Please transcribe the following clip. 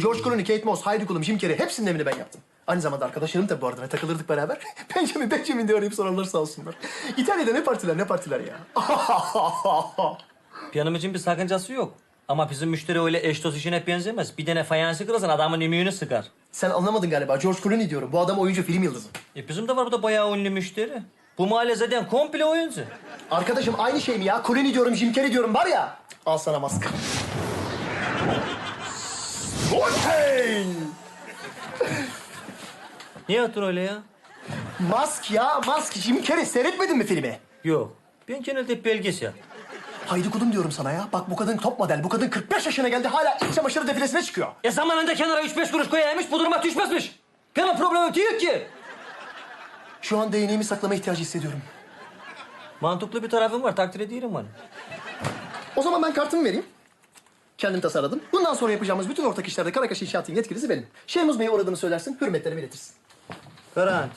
George Clooney, Kate Moss, Heidi Klum, Jim Carrey hepsinin evini ben yaptım. Aynı zamanda arkadaşlarım tabii bu arada ve takılırdık beraber. Benjamin, Benjamin diye arayıp sorarlar sağ olsunlar. İtalya'da ne partiler ne partiler ya. Benim için bir sakıncası yok. Ama bizim müşteri öyle eş dost işine benzemez. Bir tane fayansı kırarsan adamın ümüğünü sıkar. Sen anlamadın galiba. George Clooney diyorum. Bu adam oyuncu, film yıldızı. E bizim de var burada bayağı ünlü müşteri. Bu mahalle zaten komple oyuncu. Arkadaşım aynı şey mi ya? Clooney diyorum, Jim Carrey diyorum var ya. Al sana maske. Niye attın öyle ya? Mask ya, mask. Jim Carrey seyretmedin mi filmi? Yok. Ben genelde belgesel. Haydi kudum diyorum sana ya. Bak bu kadın top model. Bu kadın 45 yaşına geldi hala iç çamaşırı defilesine çıkıyor. E zamanında kenara üç beş kuruş koyaymış bu duruma düşmezmiş. Benim problemim değil ki. Şu an değneğimi saklama ihtiyacı hissediyorum. Mantıklı bir tarafım var takdir ediyorum onu. O zaman ben kartımı vereyim. Kendim tasarladım. Bundan sonra yapacağımız bütün ortak işlerde Karakaş İnşaat'ın yetkilisi benim. Şeyhmuz Bey'e uğradığını söylersin, hürmetlerimi iletirsin. Garante.